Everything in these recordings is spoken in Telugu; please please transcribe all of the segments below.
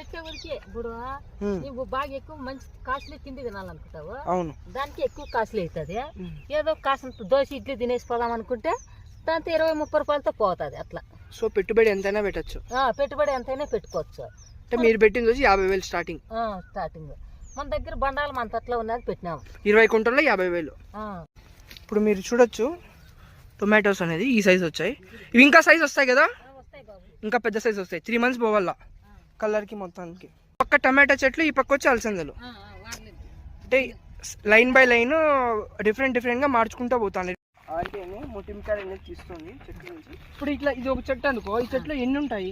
పెట్టేవారికి ఇప్పుడు ఉమ్, నువ్వు బాగా ఎక్కువ మంచి కాస్ట్లీ తిండి తినాలనుకుంటావు. అవును. దానికి ఎక్కువ కాస్ట్లీ అవుతుంది. ఏదో కాసంత దోశ ఇడ్లీ తినేసి పోదాం అనుకుంటే దాంతో ఇరవై ముప్పై రూపాయలతో పోతుంది అట్లా. సో పెట్టుబడి ఎంతైనా పెట్టచ్చు. పెట్టుబడి ఎంతైనా పెట్టుకోవచ్చు. అంటే మీరు పెట్టింది వచ్చి యాభై వేలు స్టార్టింగ్. స్టార్టింగ్. మన దగ్గర బండాలు మన తట్లో ఉన్నది పెట్టినాము ఇరవై కుంటల్లో యాభై వేలు. ఇప్పుడు మీరు చూడొచ్చు టొమాటోస్ అనేది ఈ సైజ్ వచ్చాయి. ఇవి ఇంకా సైజ్ వస్తాయి కదా? ఇంకా పెద్ద సైజ్ వస్తాయి. త్రీ మంత్స్ పోవాలా? కలర్కి మొత్తానికి. పక్క టమాటా చెట్లు ఈ పక్క వచ్చి అలసందలు. అంటే లైన్ బై లైన్ డిఫరెంట్ డిఫరెంట్గా మార్చుకుంటూ పోతాను అంటే మొటిమికాయ అనేది తీస్తుంది చెట్టు నుంచి. ఇప్పుడు ఇట్లా ఇది ఒక చెట్టు అనుకో ఈ చెట్లు ఎన్ని ఉంటాయి?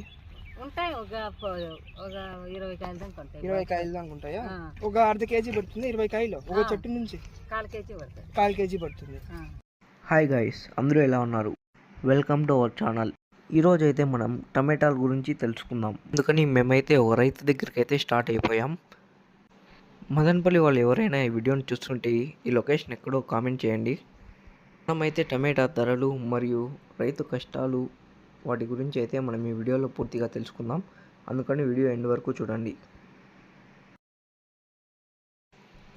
ఉంటాయి ఒక ఒక ఇరవై కాయలు దాకా ఉంటాయి. ఇరవై కాయలు దాకా ఉంటాయా. ఒక అర్ధ కేజీ పడుతుంది ఇరవై కాయలు ఒక. చెట్టు నుంచి. కాలు కేజీ పడుతుంది. కాల్ కేజీ పడుతుంది. హాయ్ గైస్ అందరూ ఎలా ఉన్నారు? వెల్కమ్ టు అవర్ ఛానల్ ఈరోజు అయితే మనం టమాటాల గురించి తెలుసుకుందాం. అందుకని మేమైతే ఒక రైతు దగ్గరికి అయితే స్టార్ట్ అయిపోయాం. మదనపల్లి వాళ్ళు ఎవరైనా ఈ వీడియోని చూస్తుంటే ఈ లొకేషన్ ఎక్కడో కామెంట్ చేయండి. మనమైతే టమాటా ధరలు మరియు రైతు కష్టాలు వాటి గురించి అయితే మనం ఈ వీడియోలో పూర్తిగా తెలుసుకుందాం. అందుకని వీడియో ఎండ్ వరకు చూడండి.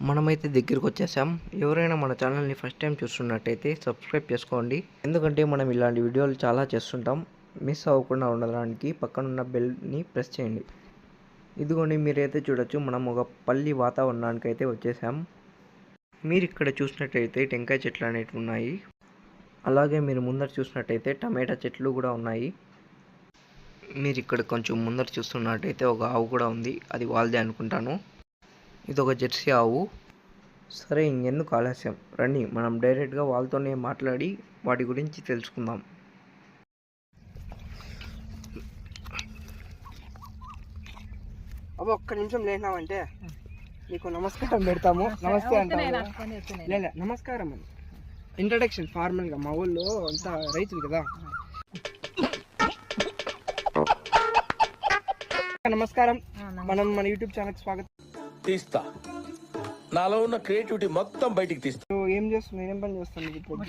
మనమైతే దగ్గరికి వచ్చేసాం. ఎవరైనా మన ఛానల్ని ఫస్ట్ టైం చూస్తున్నట్టయితే సబ్స్క్రైబ్ చేసుకోండి. ఎందుకంటే మనం ఇలాంటి వీడియోలు చాలా చేస్తుంటాం. మిస్ అవ్వకుండా ఉండడానికి పక్కన ఉన్న బెల్ని ప్రెస్ చేయండి. ఇదిగోండి మీరైతే చూడొచ్చు మనం ఒక పల్లి వాతావరణానికి అయితే వచ్చేసాం. మీరు ఇక్కడ చూసినట్టయితే టెంకాయ చెట్లు అనేవి ఉన్నాయి. అలాగే మీరు ముందర చూసినట్టయితే టమాటా చెట్లు కూడా ఉన్నాయి. మీరు ఇక్కడ కొంచెం ముందర చూస్తున్నట్టయితే ఒక ఆవు కూడా ఉంది. అది వాళ్ళదే అనుకుంటాను. ఇది ఒక జెర్సీ ఆవు. సరే ఇంకెందుకు ఆలస్యం. రండి మనం డైరెక్ట్గా వాళ్ళతోనే మాట్లాడి వాటి గురించి తెలుసుకుందాం. అబ్బా ఒక్క నిమిషం లేనామంటే నీకు నమస్కారం పెడతాము. నమస్తే అంటాము. లే నమస్కారం అని. ఇంట్రడక్షన్ ఫార్మల్గా. మా ఊళ్ళో అంతా రైతులు కదా. నమస్కారం. మనం మన యూట్యూబ్ ఛానల్ స్వాగతం. తీస్తా. నాలో ఉన్న క్రియేటివిటీ మొత్తం బయటికి తీస్తా. ఏం చేస్తున్నావు? ఏం పని చేస్తున్నావు? ఇప్పుడు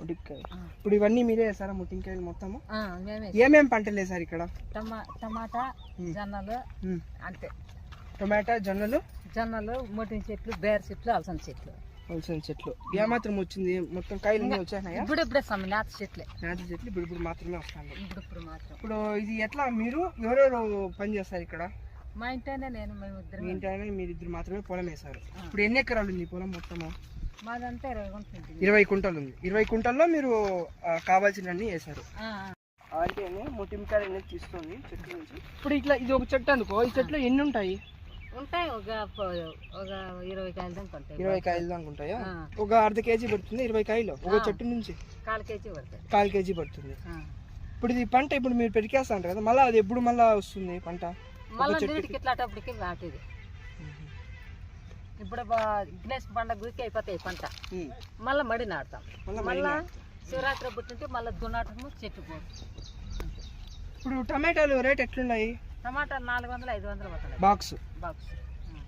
ముటికాయ ఇవన్నీ మీరే వేసారా ముట్టింకాయలు మొత్తము? ఆ, మేమే ఏమేం పంటలు వేసారు ఇక్కడ? టమా టమాటా జొన్నలు. అంతే. టొమాటో జొన్నలు? జొన్నలు మొటిన చెట్లు బేర చెట్లు అలసంద చెట్లు. వలసిన చెట్లు. ఏమాత్రం వచ్చింది? మొత్తం కాయలు వచ్చాయా ఇప్పుడు ఇప్పుడే సమ్మె లేత చెట్లే. నాటి చెట్లు ఇప్పుడు ఇప్పుడు మాత్రమే వస్తాయి ఇప్పుడు ఇప్పుడు మాత్రం. ఇప్పుడు ఇది ఎట్లా? మీరు? ఎవరెవరు పని చేస్తారు ఇక్కడ? మా ఇంట్లోనే నేను మేము ఇద్దరం మీ ఇంటి మీరు ఇద్దరు మాత్రమే పొలం వేశారు. ఇప్పుడు ఎన్ని ఎకరాలు ఉంది పొలం మొత్తము? మాదంతా ఇరవై ఇరవై కుంటలు ఉంది ఇరవై కుంటల్లో మీరు ఆ, కావాల్సినవన్నీ వేశారు. అంటే అనేది తీస్తుంది చెట్టు నుంచి. ఇప్పుడు ఇట్లా ఇది ఒక చెట్టు అనుకో ఈ చెట్లు ఎన్ని ఉంటాయి? ఉంటాయి ఒక ప- ఒక ఇరవై కాయలు దాకా ఉంటాయి. ఇరవై కాయలు దాకా ఉంటాయా? ఆ. ఒక అర్ధ కేజీ పడుతుంది ఇరవై కాయలు ఒక ఆ. చెట్టు నుంచి. కాలు కేజీ పడుతుంది. కాల్ కేజీ పడుతుంది. ఆ. ఇప్పుడు ఇది పంట ఇప్పుడు మీరు పెరికేస్తా అంటారు కదా మళ్ళీ అది ఎప్పుడు మళ్ళీ వస్తుంది పంట? మళ్ళీ చెట్టుకి- నీటికి ఇట్లాటప్పటికి నాటేది ఇప్పుడు గణేష్ పండగ గురికి అయిపోతాయి పంట. మళ్ళీ మడి నాటుతాం. మళ్ళా శివరాత్రి పుట్టింటే మళ్ళీ దున్నాటము చెట్టు పోటు ఇప్పుడు టమాటాలు రేట్ ఎట్లున్నాయి? టమాటా నాలుగు వందలు ఐదు వందలు పోతున్నాయి. బాక్స్. బాక్స్.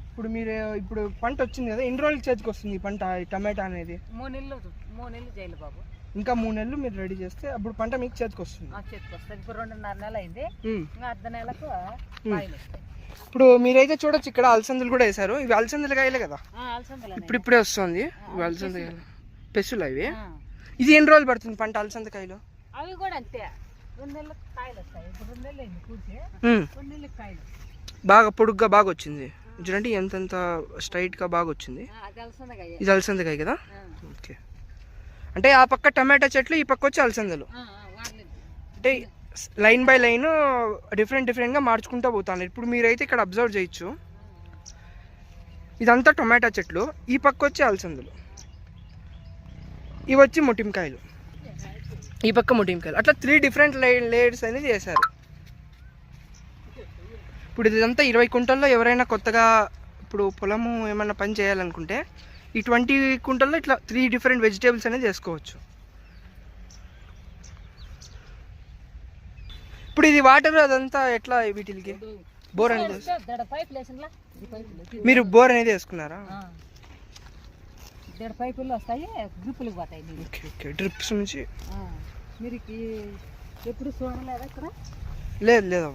ఇప్పుడు మీరు ఇప్పుడు పంట వచ్చింది కదా ఎన్ని రోజులు చేతికి వస్తుంది పంట టమాటా అనేది? మూడు నెలలు మూడు నెలలు జైలు బాబు. ఇంకా మూడు నెలలు మీరు రెడీ చేస్తే అప్పుడు పంట మీకు చేతికి వస్తుంది. చెట్టుకు వస్తుంది. ఇప్పుడు రెండున్నర నెల అయింది. ఇంకా అర్ధ నెలకు కాయలు వస్తాయి. ఇప్పుడు మీరైతే చూడొచ్చు ఇక్కడ అలసందలు కూడా వేశారు. ఇవి అలసందల కాయలే కదా. ఇప్పుడు ఇప్పుడే వస్తుంది. ఇవి అలసంద కాయలు పెసులు అవి. ఇది ఎన్ని రోజులు పడుతుంది పంట అలసంద కాయలు? అవి కూడా అంతే. బాగా పొడుగ్గా బాగా వచ్చింది. చూడండి ఎంతెంత స్ట్రైట్గా బాగా వచ్చింది. అలసందకాయ ఇది అలసంద కాయ కదా. ఓకే. అంటే ఆ పక్క టమాటా చెట్లు ఈ పక్క వచ్చి అలసందలు. అంటే లైన్ బై లైన్ డిఫరెంట్ డిఫరెంట్గా మార్చుకుంటూ పోతాను. ఇప్పుడు మీరైతే ఇక్కడ అబ్జర్వ్ చేయొచ్చు. ఇదంతా టొమాటో చెట్లు. ఈ పక్క వచ్చి అలసందులు. ఇవి వచ్చి ముటింకాయలు. ఈ పక్క ముటింకాయలు. అట్లా త్రీ డిఫరెంట్ లేయర్స్ అనేది చేశారు. ఇప్పుడు ఇదంతా ఇరవై కుంటల్లో ఎవరైనా కొత్తగా ఇప్పుడు పొలము ఏమైనా పని చేయాలనుకుంటే ఈ ట్వంటీ కుంటల్లో ఇట్లా త్రీ డిఫరెంట్ వెజిటేబుల్స్ అనేది చేసుకోవచ్చు. ఇప్పుడు ఇది వాటర్ అదంతా ఎట్లా వీటికి? బోర్ అనేది మీరు బోర్ అనేది వేసుకున్నారా? ఆ. దడ పైపులు వస్తాయి గ్రిప్పులకు పోతాయి నీళ్ళు. Okay okay. డ్రిప్స్ నుంచి. మీరు ఎప్పుడు చూడలేదా ఇక్కడ? లేదు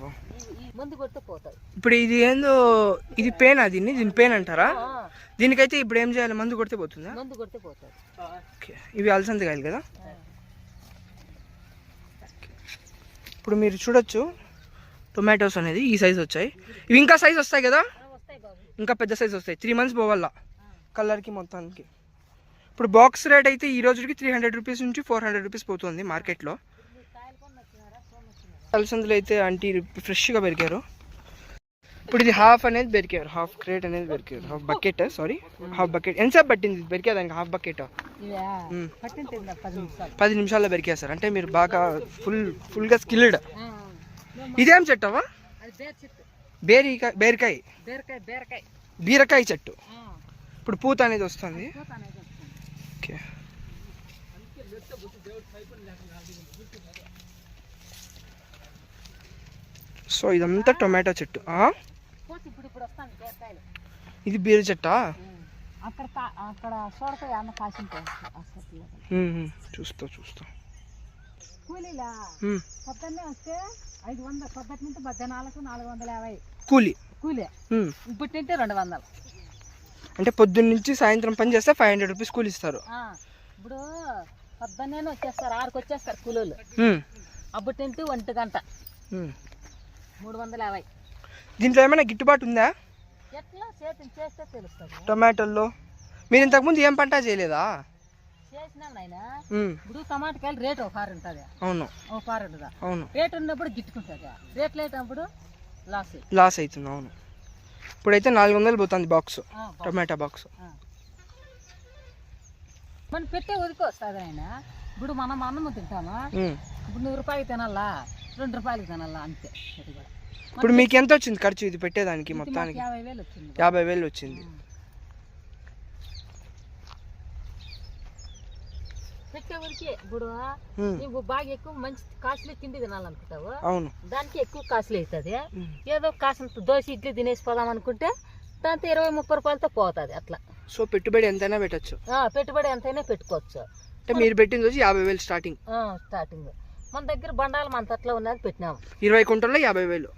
మందు కొడితే పోతాయి. ఇప్పుడు ఇది ఏందో ఇది పెయిన్ దీన్ని? దీని పెయిన్ అంటారా? దీనికైతే ఇప్పుడు ఏం చేయాలి? మందు కొడితే పోతుందా? మందు కొడితే ఓకే. ఇవి కదా? ఇప్పుడు మీరు చూడొచ్చు. టొమాటోస్ అనేది ఈ సైజ్ వచ్చాయి. ఇవి ఇంకా సైజ్ వస్తాయి కదా? ఇంకా పెద్ద సైజ్ వస్తాయి. త్రీ మంత్స్ పోవాలా కలర్కి మొత్తానికి. ఇప్పుడు బాక్స్ రేట్ అయితే ఈ రోజుకి త్రీ హండ్రెడ్ రూపీస్ నుంచి ఫోర్ హండ్రెడ్ రూపీస్ పోతుంది మార్కెట్లో. అలసందులు అయితే ఆంటీ ఫ్రెష్గా పెరిగారు. ఇప్పుడు ఇది హాఫ్ అనేది పెరికారు హాఫ్ క్రేట్ అనేది పెరికారు half bucket sorry half bucket ఎంతసేపు పట్టింది? ఇది దానికి హాఫ్ బకెట్ పది నిమిషాలు. పది నిమిషాల్లో పెరికేస్తారు అంటే మీరు బాగా ఫుల్ ఫుల్గా స్కిల్డ్. ఇదేం చెట్టు బేరికాయ. బేరికాయ బీరకాయ. చెట్టు. ఇప్పుడు పూత అనేది వస్తుంది. ఓకే. సో ఇదంతా టొమాటో చెట్టు. ఇది బీర చెట్టా? అక్కడ అక్కడ చూడతాయి అన్న కాసింటాయి. చూస్తా చూస్తా. కూలీలా. పొద్దున్నే వస్తే ఐదు వందల పొద్దుటి నుంచి మధ్యాహ్నాలకు నాలుగు వందల యాభై. కూలి. కూలీ. ఇప్పుడు తింటే రెండు వందలు. అంటే పొద్దున్న నుంచి సాయంత్రం పని చేస్తే ఫైవ్ హండ్రెడ్ రూపీస్ కూలి ఇస్తారు. ఇప్పుడు పొద్దున్నే వచ్చేస్తారు ఆరుకు వచ్చేస్తారు కూలీలు. అప్పుడు తింటే ఒంటి గంట. మూడు వందల యాభై. దీంట్లో ఏమైనా గిట్టుబాటు ఉందా? ఎట్లా చేతిని చేస్తే తెలుస్తుంది? టొమాటోల్లో. మీరు ఇంతకుముందు ఏం పంట చేయలేదా? చేసినా నాయన? మ్మ్. ఇప్పుడు టమాటకాయలు రేటు ఒక పారు ఉంటుంది. అవును. ఒక పారు ఉంటుందా? అవును. రేటు ఉన్నప్పుడు గిట్టుకుంటుంది. రేట్ లేనప్పుడు లాస్ లాస్ అవుతుంది అవును. ఇప్పుడైతే నాలుగు వందలు పోతుంది బాక్స్. Tomato box. మనం పెట్టే ఉదికి వస్తుంది ఆయన ఇప్పుడు మనం అన్నం తింటామా. ఇప్పుడు నూరు రూపాయలకి తినాలా? రెండు రూపాయలకి తినాలా? అంతే. అది కూడా. ఇప్పుడు మీకు ఎంత వచ్చింది ఖర్చు ఇది పెట్టేదానికి మొత్తానికి? యాభై వేలు వచ్చింది. ఇప్పుడు. నువ్వు బాగా ఎక్కువ మంచి కాసులు తిండి తినాలనుకుంటావు? అవును. దానికి ఎక్కువ కాసులు అవుతుంది. మ్మ్. ఏదో కాసంత దోశ ఇడ్లీ తినేసి పోదాం అనుకుంటే దాంతో ఇరవై ముప్పై రూపాయలతో పోతుంది అట్లా. సో పెట్టుబడి ఎంతైనా పెట్టచ్చు. ఆ, పెట్టుబడి ఎంతైనా పెట్టుకోవచ్చు. అంటే మీరు పెట్టింది వచ్చి యాభై వేలు స్టార్టింగ్. స్టార్టింగ్. మన దగ్గర బండాలు మన తట్లో ఉన్నది పెట్టినాము ఇరవై కుంటల్లో యాభై వేలు.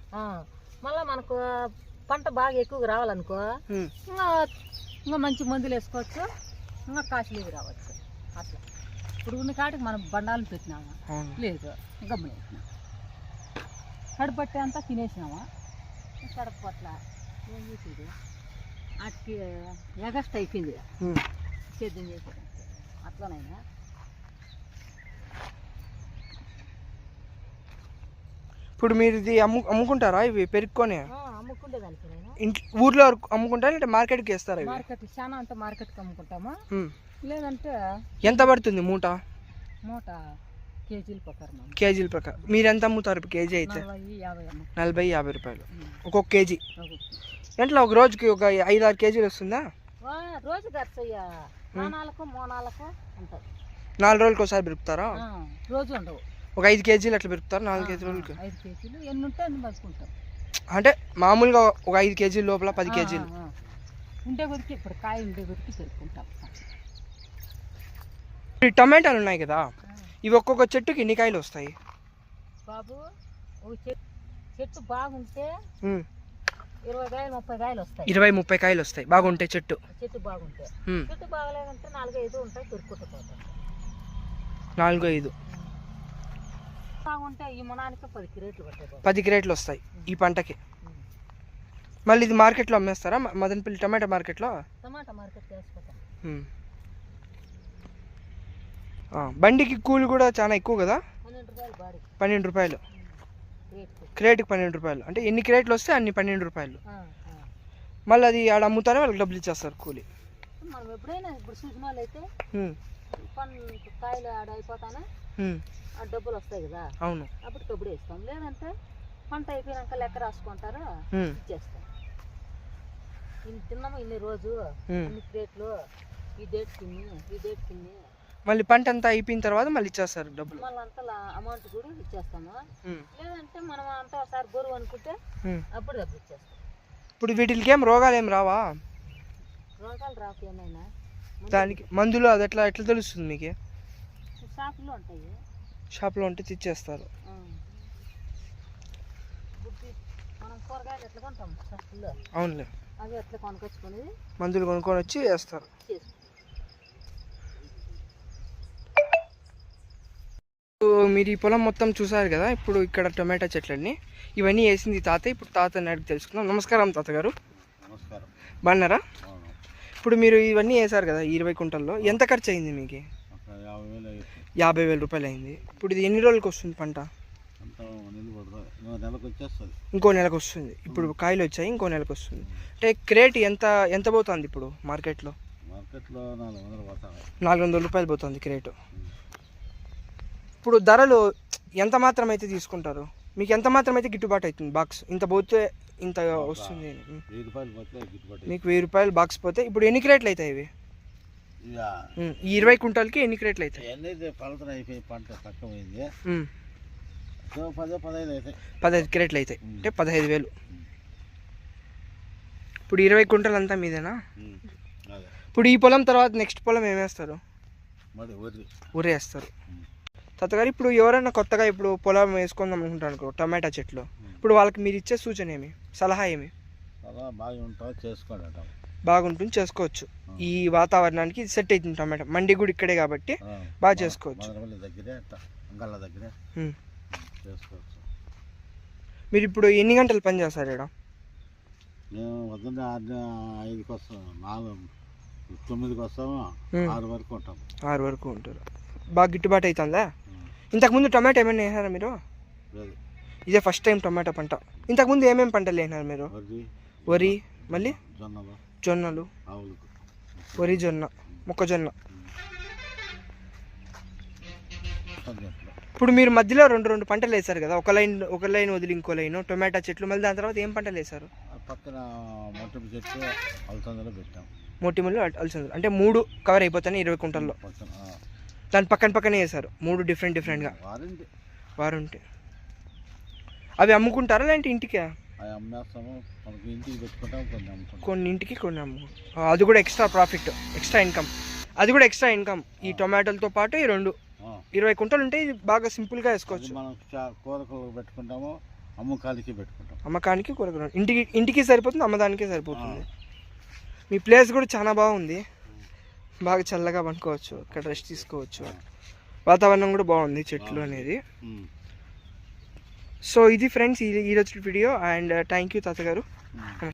మళ్ళా మనకు పంట బాగా ఎక్కువగా రావాలనుకో. ఇంకా ఇంకా మంచి మందులు వేసుకోవచ్చు ఇంకా ఇవి రావచ్చు. అట్లా. ఇప్పుడు ఉన్న కాటికి మనం బండాలను పెట్టినాము? లేదు. గమ్మున వేసినాం కడుపట్టి అంతా తినేసినామా? కడుపు పట్ల ఏం చేసేది? వాటికి ఎగస్ట్ అయిపోయింది. సేద్యం చేసేది అట్లనైనా ఇప్పుడు మీరు ఇది అమ్ము అమ్ముకుంటారా? ఇవి పెరుక్కొని? ఊర్లో వరకు అమ్ముకుంటారా? అంటే మార్కెట్కి వేస్తారా ఇవి? మార్కెట్ చాలా అంటే మార్కెట్కి అమ్ముకుంటాము. మ్మ్. లేదంటే ఎంత పడుతుంది మూట? మూట కేజీల. కేజీల ప్రకారం. మీరు ఎంత అమ్ముతారు ఇప్పుడు కేజీ అయితే? నలభై యాభై అమ్ము నలభై యాభై రూపాయలు. ఒక్కొక్క కేజీ. ఎట్లా ఒక రోజుకి ఒక ఐదు ఆరు కేజీలు వస్తుందా? వా, రోజు ఖర్చు అయ్యా. నానాలకు మోనాలకు ఉంటుంది నాలుగు రోజులకి ఒకసారి పెరుకుతారా రోజు ఉండవు. ఒక ఐదు కేజీలు అట్లా పెరుకుతారు నాలుగు ఐదు కేజీలు ఎన్ని ఉంటే అన్ని బతుకుంటాం అంటే మామూలుగా ఒక ఐదు కేజీల లోపల పది కేజీలు. ఆ, ఆ. ఉండే గురికి ఇప్పుడు కాయ ఉండే ఈ టమాటాలు ఉన్నాయి కదా ఇవి ఒక్కొక్క చెట్టుకి ఎన్ని కాయలు వస్తాయి? బాబు ఒక చెట్టు చెట్టు బాగుంటే ఉమ్. ఇరవై కాయలు ముప్పై కాయలు వస్తాయి. ఇరవై ముప్పై కాయలు వస్తాయి బాగుంటాయి చెట్టు. చెట్టు బాగుంటే. ఉమ్. చెట్టు బాగలేదంటే నాలుగు ఐదు ఉంటాయి పెరుక్కుంటూ పోతాం నాలుగు ఐదు బాగుంటే ఈ మునానికి పది క్రేట్లు వస్తాయి ఈ పంటకి. మళ్ళీ ఇది మార్కెట్లో అమ్మేస్తారా? మదనపల్లి టమాటా మార్కెట్లో? టమాటా మార్కెట్ బండికి కూలి కూడా చాలా ఎక్కువ కదా? పన్నెండు రూపాయలు క్రేట్కి పన్నెండు రూపాయలు. అంటే ఎన్ని క్రేట్లు వస్తే అన్ని పన్నెండు రూపాయలు. మళ్ళీ అది ఆడ అమ్ముతానే వాళ్ళకి డబ్బులు ఇచ్చేస్తారు కూలి. మనం ఎప్పుడైనా ఇప్పుడు చూసిన వాళ్ళు అయితే ఉమ్. పన్ను కాయలు ఆడ అయిపోతానే డబ్బులు వస్తాయి కదా. అవును. అప్పుడు కబుడు ఇస్తాం. లేదంటే పంట అయిపోయినాక లెక్క రాసుకుంటారు. ఇచ్చేస్తాం ఇన్ని తిన్నాము ఇన్ని రోజు. ఇన్ని ప్లేట్లు ఈ డేట్ తిన్ని ఈ డేట్ తిన్ని మళ్ళీ పంట అంతా అయిపోయిన తర్వాత మళ్ళీ ఇచ్చేస్తారు డబ్బులు. మళ్ళీ అంతా అమౌంట్ కూడా ఇచ్చేస్తాము. లేదంటే మనం అంతా ఒకసారి బరువు అనుకుంటే. అప్పుడు డబ్బులు ఇచ్చేస్తాం. ఇప్పుడు వీటికి ఏం రోగాలు ఏం రావా? రోగాలు రాకు ఏమైనా? దానికి మందులు అది ఎట్లా ఎట్లా తెలుస్తుంది మీకు? షాపులో ఉంటాయి. షాప్లో ఉంటే తెచ్చేస్తారు. అవునులే. మందులు కొనుక్కొని వచ్చి వేస్తారు. మీరు ఈ పొలం మొత్తం చూసారు కదా ఇప్పుడు ఇక్కడ టొమాటో చెట్లన్నీ. ఇవన్నీ వేసింది తాత ఇప్పుడు తాత అడిగి తెలుసుకుందాం. నమస్కారం తాతగారు. నమస్కారం. బాగున్నారా? అవును ఇప్పుడు మీరు ఇవన్నీ వేసారు కదా ఇరవై కుంటల్లో. ఎంత ఖర్చు అయింది మీకు? యాభై వేలు రూపాయలు అయింది. ఇప్పుడు ఇది ఎన్ని రోజులకి వస్తుంది పంట? ఇంకో నెలకు వస్తుంది. ఇప్పుడు కాయలు వచ్చాయి ఇంకో నెలకు వస్తుంది. అంటే క్రేట్ ఎంత ఎంత పోతుంది ఇప్పుడు మార్కెట్లో? నాలుగు వందలు రూపాయలు పోతుంది క్రేటు ఇప్పుడు ధరలు ఎంత మాత్రం అయితే తీసుకుంటారు? మీకు ఎంత మాత్రం అయితే గిట్టుబాటు అవుతుంది బాక్స్? ఇంత పోతే ఇంత వస్తుంది. మీకు వెయ్యి రూపాయలు బాక్స్ పోతే ఇప్పుడు ఎన్ని క్రేట్లు అవుతాయి ఇవి? ఈ ఇరవై కుంటాలకి ఎన్ని క్రేట్లు అవుతాయి? ఫలితం అయిపోయి పంట తక్కువైంది. ఉమ్, సో పదే పదహైదు అవుతాయి పదహైదు క్రేట్లు అవుతాయి అంటే పదహైదు వేలు. ఇప్పుడు ఇరవై కుంటలు అంతా మీదేనా? ఇప్పుడు ఈ పొలం తర్వాత నెక్స్ట్ పొలం ఏమేస్తారు వేస్తారు? తాతగారు ఇప్పుడు ఎవరైనా కొత్తగా ఇప్పుడు పొలం వేసుకుందాం అనుకుంటారు అనుకో టమాటా చెట్లు. ఇప్పుడు వాళ్ళకి మీరు ఇచ్చే సూచన ఏమి? సలహా ఏమి? బాగా ఉంటావు చేసుకోండి బాగుంటుంది చేసుకోవచ్చు. ఈ వాతావరణానికి సెట్ అవుతుంది టమాటా. మండి కూడా ఇక్కడే కాబట్టి బాగా చేసుకోవచ్చు. మీరు ఇప్పుడు ఎన్ని గంటలు పని చేస్తారు ఇక్కడ? ఆరు ఐదుకి వస్తాం. నాలుగు తొమ్మిదికి వస్తాము. ఉమ్. ఆరు వరకు ఉంటాం. ఆరు వరకు ఉంటారు. బాగా గిట్టుబాటు అవుతుందా? ఇంతకుముందు టమాటా ఏమైనా వేసారా మీరు? ఇదే ఫస్ట్ టైం టమాటా పంట. ఇంతకుముందు ఏమేమి పంటలు వేసినారు మీరు? వరి మళ్ళీ? జొన్నలు. వరి జొన్న మొక్కజొన్న ఇప్పుడు మీరు మధ్యలో రెండు రెండు పంటలు వేశారు కదా ఒక లైన్ ఒక లైన్ వదిలి ఇంకో లైన్ టొమాటో చెట్లు మళ్ళీ దాని తర్వాత ఏం పంటలు వేశారు? ఆ పక్కన మొట్టం చెట్టు అలసందలో పెట్టాం. మోటిమల్లి అలసందలు. అంటే మూడు కవర్ అయిపోతాయి ఇరవై కుంటల్లో. దాని పక్కన పక్కనే వేశారు మూడు డిఫరెంట్ డిఫరెంట్గా. వారంటీ. వారు ఉంటే అవి అమ్ముకుంటారా లేదంటే ఇంటికి? అవి అమ్మేస్తాము మనకి ఇంటికి పెట్టుకుంటాం కొన్ని అమ్ముకుంటాం కొన్ని ఇంటికి కొన్ని అమ్ము అది కూడా ఎక్స్ట్రా ప్రాఫిట్ ఎక్స్ట్రా ఇన్కమ్ అది కూడా ఎక్స్ట్రా ఇన్కమ్ ఈ టొమాటోలతో పాటు ఈ రెండు. ఇరవై కుంటలు ఉంటే ఇది బాగా సింపుల్గా వేసుకోవచ్చు. మనం చా- కూరకు పెట్టుకుంటాము అమ్మకాలకి పెట్టుకుంటాం. అమ్మకానికి కూరగాయలు. ఇంటికి ఇంటికి సరిపోతుంది అమ్మదానికి సరిపోతుంది. మీ ప్లేస్ కూడా చాలా బాగుంది. బాగా చల్లగా పండుకోవచ్చు ఇక్కడ రెస్ట్ తీసుకోవచ్చు. వాతావరణం కూడా బాగుంది చెట్లు అనేది. సో ఇది ఫ్రెండ్స్ ఈ ఈరోజు వీడియో అండ్ థ్యాంక్ యూ తాతగారు ఉమ్.